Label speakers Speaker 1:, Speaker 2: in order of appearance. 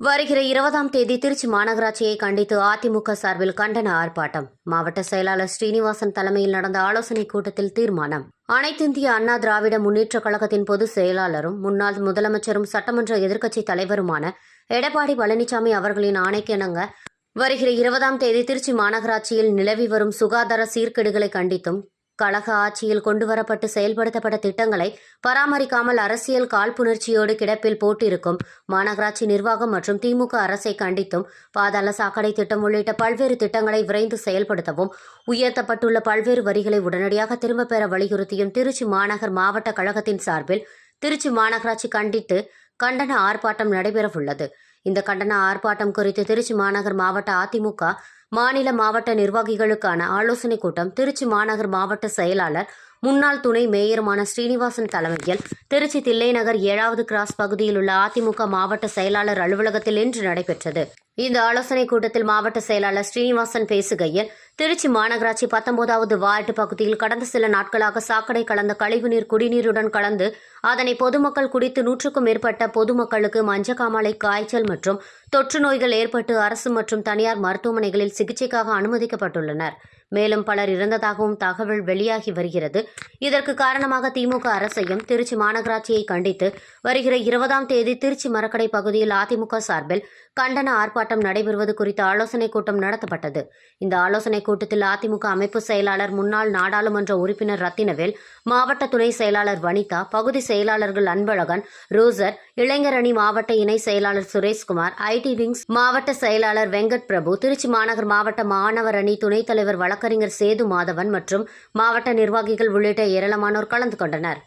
Speaker 1: வருகிற இருபதாம் தேதி திருச்சி மாநகராட்சியை கண்டித்து அதிமுக சார்பில் கண்டன ஆர்ப்பாட்டம். மாவட்ட செயலாளர் ஸ்ரீனிவாசன் தலைமையில் நடந்த ஆலோசனைக் கூட்டத்தில் தீர்மானம். அனைத்திந்திய அண்ணா திராவிட முன்னேற்றக் கழகத்தின் பொதுச் செயலாளரும் முன்னாள் முதலமைச்சரும் சட்டமன்ற எதிர்க்கட்சித் தலைவருமான எடப்பாடி பழனிசாமி அவர்களின் ஆணைக்கிணங்க வருகிற இருபதாம் தேதி திருச்சி மாநகராட்சியில் நிலவி வரும் சுகாதார சீர்கேடுகளை கண்டித்தும் கழக ஆட்சியில் கொண்டுவரப்பட்டு செயல்படுத்தப்பட்ட திட்டங்களை பராமரிக்காமல் அரசியல் காழ்ப்புணர்ச்சியோடு கிடப்பில் போட்டிருக்கும் மாநகராட்சி நிர்வாகம் மற்றும் திமுக அரசை கண்டித்தும் பாதாள சாக்கடை திட்டம் உள்ளிட்ட பல்வேறு திட்டங்களை விரைந்து செயல்படுத்தவும் உயர்த்தப்பட்டுள்ள பல்வேறு வரிகளை உடனடியாக திரும்பப் பெற வலியுறுத்தியும் திருச்சி மாநகர் மாவட்ட கழகத்தின் சார்பில் திருச்சி மாநகராட்சி கண்டித்து கண்டன ஆர்ப்பாட்டம் நடைபெறவுள்ளது. இந்த கண்டன ஆர்ப்பாட்டம் குறித்து திருச்சி மாநகர் மாவட்ட அதிமுக மாநில மாவட்ட நிர்வாகிகளுக்கான ஆலோசனைக் கூட்டம் திருச்சி மாநகர் மாவட்ட செயலாளர் முன்னாள் துணை மேயருமான ஸ்ரீனிவாசன் தலைமையில் திருச்சி தில்லைநகர் ஏழாவது கிராஸ் பகுதியில் உள்ள அதிமுக மாவட்ட செயலாளர் அலுவலகத்தில் இன்று நடைபெற்றது. இந்த ஆலோசனைக் கூட்டத்தில் மாவட்ட செயலாளர் ஸ்ரீனிவாசன் பேசுகையில் திருச்சி மாநகராட்சி பத்தொன்பதாவது வார்டு பகுதியில் கடந்த சில நாட்களாக சாக்கடை கலந்த கழிவுநீர் குடிநீருடன் கலந்து அதனை பொதுமக்கள் குடித்து நூற்றுக்கும் மேற்பட்ட பொதுமக்களுக்கு மஞ்சக்காமலை காய்ச்சல் மற்றும் தொற்று நோய்கள் ஏற்பட்டு அரசு மற்றும் தனியார் மருத்துவமனைகளில் சிகிச்சைக்காக அனுமதிக்கப்பட்டுள்ளனர். மேலும் பலர் இறந்ததாகவும் தகவல் வெளியாகி வருகிறது. இதற்கு காரணமாக திமுக அரசையும் திருச்சி மாநகராட்சியை கண்டித்து வருகிற இருபதாம் தேதி திருச்சி மரக்கடை பகுதியில் அதிமுக சார்பில் கண்டன ஆர்ப்பாட்டம் நடைபெறுவது குறித்த ஆலோசனைக் கூட்டம் நடத்தப்பட்டது. இந்த ஆலோசனைக் கூட்டத்தில் அதிமுக அமைப்பு செயலாளர் முன்னாள் நாடாளுமன்ற உறுப்பினர் ரத்தினவேல் மாவட்ட துணை செயலாளர் வனிதா பகுதி செயலாளர்கள் அன்பழகன் ரோசர் இளைஞர் அணி மாவட்ட இணை செயலாளர் சுரேஷ்குமார் ஐடி விங்ஸ் மாவட்ட செயலாளர் வெங்கட் பிரபு திருச்சி மாநகர் மாவட்ட மாணவர் அணி துணைத் தலைவர் வழக்கு வழக்கறிஞர் சேது மாதவன் மற்றும் மாவட்ட நிர்வாகிகள் உள்ளிட்ட ஏராளமானோர் கலந்து கொண்டனர்.